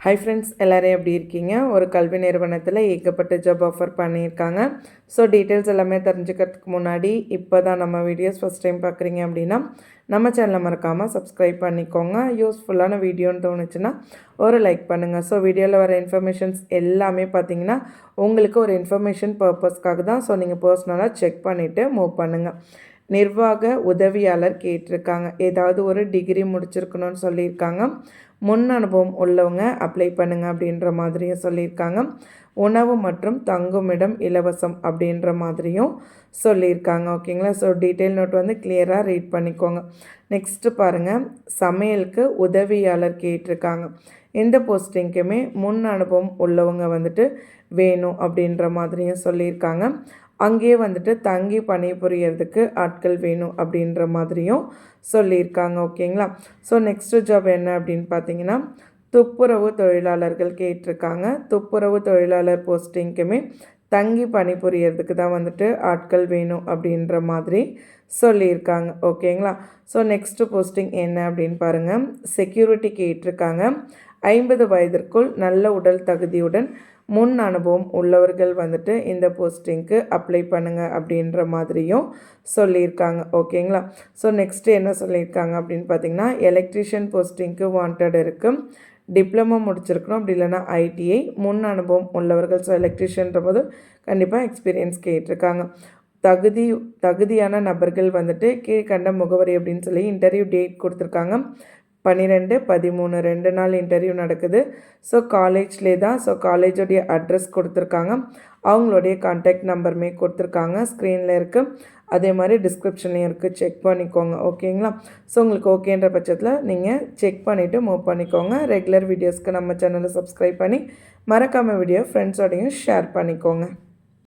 Hi friends எல்லோரும் எப்படி இருக்கீங்க? ஒரு கல்வி நிறுவனத்தில் ஏகப்பட்ட ஜாப் ஆஃபர் பண்ணியிருக்காங்க. ஸோ டீட்டெயில்ஸ் எல்லாமே தெரிஞ்சுக்கிறதுக்கு முன்னாடி இப்போ தான் நம்ம வீடியோஸ் ஃபஸ்ட் டைம் பார்க்குறீங்க அப்படின்னா நம்ம சேனலை மறக்காமல் சப்ஸ்கிரைப் பண்ணிக்கோங்க. யூஸ்ஃபுல்லான வீடியோன்னு தோணுச்சுன்னா ஒரு லைக் பண்ணுங்கள் ஸோ வீடியோவில் வர இன்ஃபர்மேஷன்ஸ் எல்லாமே பார்த்தீங்கன்னா உங்களுக்கு ஒரு இன்ஃபர்மேஷன் பர்பஸ்க்காக தான். ஸோ நீங்கள் பர்சனலாக செக் பண்ணிவிட்டு மூவ் பண்ணுங்கள் நிர்வாக உதவியாளர் கேட்டிருக்காங்க. ஏதாவது ஒரு டிகிரி முடிச்சிருக்கணும்னு சொல்லியிருக்காங்க. முன் அனுபவம் உள்ளவங்க அப்ளை பண்ணுங்க அப்படின்ற மாதிரியும் சொல்லியிருக்காங்க. உணவு மற்றும் தங்குமிடம் இலவசம் அப்படின்ற மாதிரியும் சொல்லியிருக்காங்க. ஓகேங்களா ஸோ டீட்டெயில் நோட் வந்து கிளியராக ரீட் பண்ணிக்கோங்க. நெக்ஸ்ட்டு பாருங்கள் சமையலுக்கு உதவியாளர் கேட்டிருக்காங்க. எந்த போஸ்டிங்க்குமே முன் அனுபவம் உள்ளவங்க வந்துட்டு வேணும் அப்படின்ற மாதிரியும் சொல்லியிருக்காங்க. அங்கேயே வந்துட்டு தங்கி பணிபுரியறதுக்கு ஆட்கள் வேணும் அப்படின்ற மாதிரியும் சொல்லியிருக்காங்க ஓகேங்களா? ஸோ நெக்ஸ்ட்டு ஜாப் என்ன அப்படின்னு பார்த்தீங்கன்னா துப்புரவு தொழிலாளர்கள் கேட்டிருக்காங்க. துப்புரவு தொழிலாளர் போஸ்டிங்க்குமே தங்கி பணிபுரியறதுக்கு தான் வந்துட்டு ஆட்கள் வேணும் அப்படின்ற மாதிரி சொல்லியிருக்காங்க. ஓகேங்களா? ஸோ நெக்ஸ்ட்டு போஸ்டிங் என்ன அப்படின்னு பாருங்கள் செக்யூரிட்டி கேட்டிருக்காங்க. ஐம்பது வயதிற்குள் நல்ல உடல் தகுதியுடன் முன் அனுபவம் உள்ளவர்கள் வந்துட்டு இந்த போஸ்டிங்க்கு அப்ளை பண்ணுங்கள் அப்படின்ற மாதிரியும் சொல்லியிருக்காங்க. ஓகேங்களா? ஸோ நெக்ஸ்ட்டு என்ன சொல்லியிருக்காங்க அப்படின்னு பார்த்தீங்கன்னா எலக்ட்ரிஷியன் போஸ்டிங்க்கு வாண்டட் இருக்குது டிப்ளமோ முடிச்சிருக்கணும். அப்படி இல்லைனா ஐடிஐ முன் அனுபவம் உள்ளவர்கள் ஸோ எலக்ட்ரிஷியன்ற போது கண்டிப்பாக எக்ஸ்பீரியன்ஸ் கேட்டிருக்காங்க. தகுதி தகுதியான நபர்கள் வந்துட்டு கீழ்கண்ட முகவரி அப்படின்னு சொல்லி இன்டர்வியூ டேட் கொடுத்துருக்காங்க. பன்னிரெண்டு பதிமூணு ரெண்டு நாள் இன்டர்வியூ நடக்குது. ஸோ காலேஜ்லே தான் ஸோ காலேஜோடைய அட்ரஸ் கொடுத்துருக்காங்க. அவங்களுடைய கான்டாக்ட் நம்பருமே கொடுத்துருக்காங்க. ஸ்க்ரீனில் இருக்குது அதே மாதிரி டிஸ்கிரிப்ஷன்லேயும் இருக்குது செக் பண்ணிக்கோங்க. ஓகேங்களா ஸோ உங்களுக்கு ஓகேன்ற பட்சத்தில் நீங்கள் செக் பண்ணிவிட்டு மூவ் பண்ணிக்கோங்க. ரெகுலர் வீடியோஸ்க்கு நம்ம சேனலை சப்ஸ்கிரைப் பண்ணி மறக்காமல் வீடியோ ஃப்ரெண்ட்ஸோடையும் ஷேர் பண்ணிக்கோங்க.